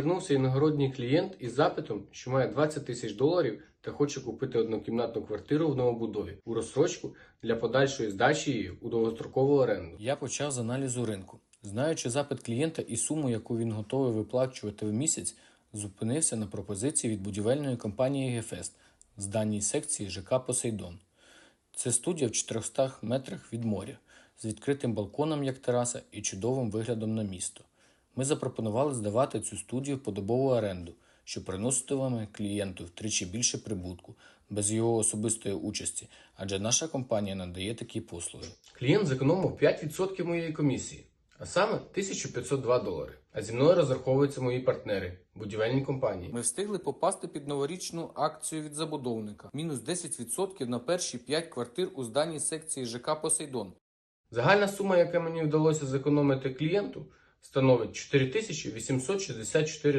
Звернувся іногородній клієнт із запитом, що має 20 тисяч доларів та хоче купити однокімнатну квартиру в новобудові у розсрочку для подальшої здачі її у довгострокову оренду. Я почав з аналізу ринку. Знаючи запит клієнта і суму, яку він готовий виплачувати в місяць, зупинився на пропозиції від будівельної компанії «Гефест» з даній секції ЖК Посейдон. Це студія в 400 метрах від моря з відкритим балконом як тераса і чудовим виглядом на місто. Ми запропонували здавати цю студію в подобову оренду, що приноситиме клієнту втричі більше прибутку без його особистої участі, адже наша компанія надає такі послуги. Клієнт зекономив 5% моєї комісії, а саме 1502 долари. А зі мною розраховуються мої партнери, будівельні компанії. Ми встигли попасти під новорічну акцію від забудовника. Мінус 10% на перші 5 квартир у зданій секції ЖК Посейдон. Загальна сума, яка мені вдалося зекономити клієнту, становить 4864